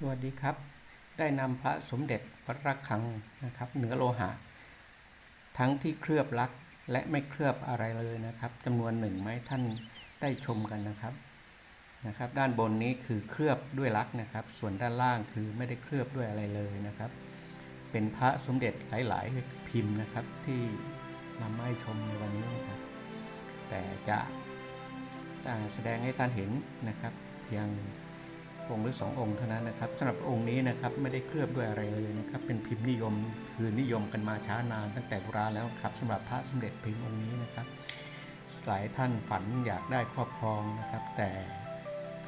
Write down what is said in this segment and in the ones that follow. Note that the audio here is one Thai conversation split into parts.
สวัสดีครับ ได้นำพระสมเด็จวัดระฆังนะครับเหนือโลหะ ทั้งที่เคลือบลักและไม่เคลือบอะไรเลยนะครับจำนวนหนึ่งไม้ท่านได้ชมกันนะครับนะครับ ด้านบนนี้คือเคลือบด้วยลักนะครับ ส่วนด้านล่างคือไม่ได้เคลือบด้วยอะไรเลยนะครับ เป็นพระสมเด็จหลาย ๆ พิมพ์นะครับที่นำมาให้ชมในวันนี้นะครับ แต่จะแสดงให้ท่านเห็นนะครับ เพียง องค์หรือสององค์เท่านั้นนะครับสำหรับองค์นี้นะครับไม่ได้เคลือบด้วยอะไรเลยนะครับ เป็นพิมพ์นิยมคือนิยมกันมาช้านานตั้งแต่โบราณแล้วครับสำหรับพระสมเด็จพิมพ์องค์นี้นะครับ หลายท่านฝันอยากได้ครอบครองนะครับ แต่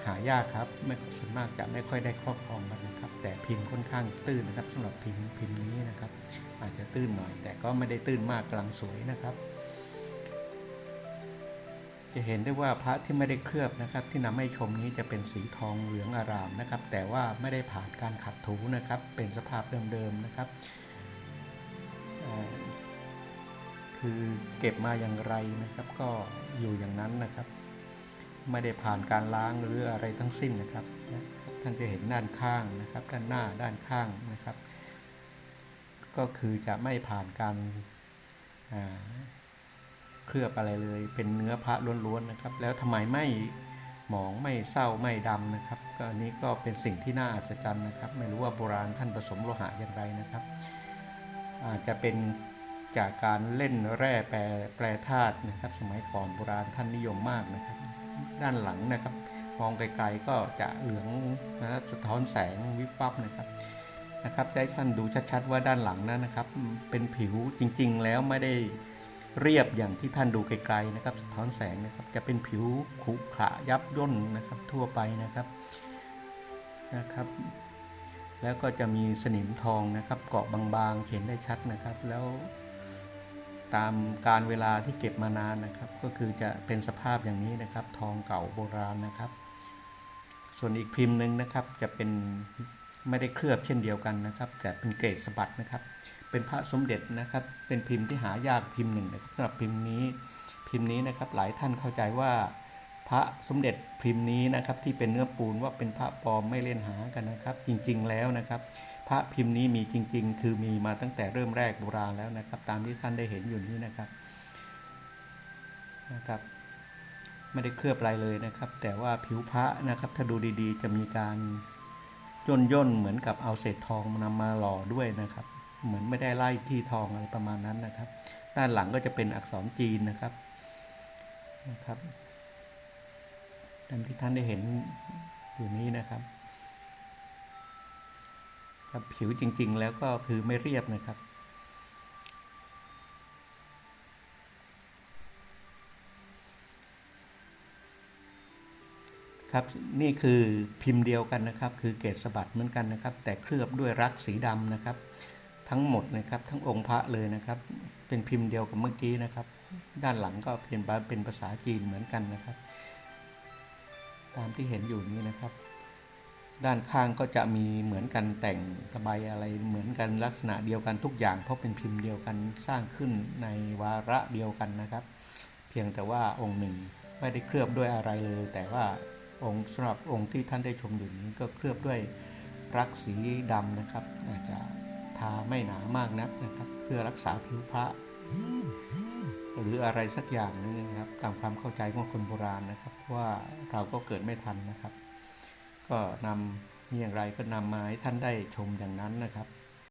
หายากครับไม่ส่วนมากจะไม่ค่อยได้ครอบครองกันนะครับ แต่พิมพ์ค่อนข้างตื้นนะครับสำหรับพิมพ์พิมพ์นี้นะครับ อาจจะตื้นหน่อย แต่ก็ไม่ได้ตื้นมากกำลังสวยนะครับ จะเห็นได้ว่าพระที่ไม่ได้เคลือบนะครับ ที่นำให้ชมนี้จะเป็นสีทองเหลืองอารามนะครับ แต่ว่าไม่ได้ผ่านการขัดถูนะครับ เป็นสภาพเดิมๆนะครับ คือเก็บมาอย่างไรนะครับ ก็อยู่อย่างนั้นนะครับ ไม่ได้ผ่านการล้างหรืออะไรทั้งสิ้นนะครับ ท่านจะเห็นด้านข้างนะครับ ด้านหน้าด้านข้างนะครับ ก็คือจะไม่ผ่านการ เคลือบอะไรเลย เป็นเนื้อพระล้วนๆนะครับ แล้วทำไมไม่หมองไม่เศร้าไม่ดำนะครับก็อันนี้ก็เป็นสิ่งที่น่าอัศจรรย์นะครับ ไม่รู้ว่าโบราณท่านผสมโลหะอย่างไรนะครับ อาจจะเป็นจากการเล่นแร่แปรแปรธาตุนะครับ สมัยก่อนโบราณท่านนิยมมากนะครับ ด้านหลังนะครับ มองไกลๆก็จะเหลืองนะสะท้อนแสงวิบวับนะครับนะครับจะให้ท่านดูชัดๆว่าด้านหลังนั้นนะครับ เป็นผิวจริงๆแล้วไม่ได้ เรียบอย่างที่ท่านดูไกลๆนะครับสะท้อนแสงนะครับ จะเป็นผิวขรุขระยับย่นนะครับทั่วไปนะครับนะครับ แล้วก็จะมีสนิมทองนะครับเกาะบางๆเห็นได้ชัดนะครับ แล้วตามการเวลาที่เก็บมานานนะครับ ก็คือจะเป็นสภาพอย่างนี้นะครับ ทองเก่าโบราณนะครับ ส่วนอีกพิมพ์หนึ่งนะครับจะเป็นไม่ได้เคลือบเช่นเดียวกันนะครับ แต่เป็นเกรดสะบัดนะครับ เป็นพระสมเด็จนะครับ เป็นพิมพ์ที่หายากพิมพ์หนึ่งนะครับสำหรับพิมพ์นี้พิมพ์นี้นะครับหลายท่านเข้าใจว่าพระสมเด็จพิมพ์นี้นะครับที่เป็นเนื้อปูนว่าเป็นพระปลอมไม่เล่นหากันนะครับ จริงๆแล้วนะครับ พระพิมพ์นี้มีจริง ๆ คือมีมาตั้งแต่เริ่มแรกโบราณแล้วนะครับ ตามที่ท่านได้เห็นอยู่นี้นะครับนะครับไม่ได้เคลือบอะไรเลยนะครับ แต่ว่าผิวพระนะครับถ้าดูดีๆ จะมีการย่นย่นเหมือนกับเอาเศษทองนำมาหล่อด้วยนะครับ เหมือนไม่ได้ไล่ที่ทองอะไรประมาณนั้นนะครับ ด้านหลังก็จะเป็นอักษรจีนนะครับนะครับตามที่ท่านได้เห็นอยู่นี้นะครับครับผิวจริง ๆ แล้วก็คือไม่เรียบนะครับ ครับนี่คือพิมพ์เดียวกันนะครับ คือเกศสะบัดเหมือนกันนะครับ แต่เคลือบด้วยรักสีดำนะครับ ทั้งหมดนะครับ ทั้งองค์พระเลยนะครับ เป็นพิมพ์เดียวกับเมื่อกี้นะครับ ด้านหลังก็เป็นเป็นภาษาจีนเหมือนกันนะครับ ตามที่เห็นอยู่นี้นะครับ ด้านข้างก็จะมีเหมือนกันแต่งตะไบอะไรเหมือนกันลักษณะเดียวกันทุกอย่าง เพราะเป็นพิมพ์เดียวกันสร้างขึ้นในวาระเดียวกันนะครับ เพียงแต่ว่าองค์หนึ่งไม่ได้เคลือบด้วยอะไรเลย แต่ว่าองค์สำหรับองค์ที่ท่านได้ชมอยู่นี้ก็เคลือบด้วยรักสีดำนะครับ อาจจะ ทาไม่หนามากนักนะครับ เพื่อรักษาผิวพระ หรืออะไรสักอย่างนึงนะครับตามความเข้าใจของคนโบราณนะครับว่าเราก็เกิดไม่ทันนะครับ ก็นำมีอย่างไรก็นำมาให้ท่านได้ชมอย่างนั้นนะครับ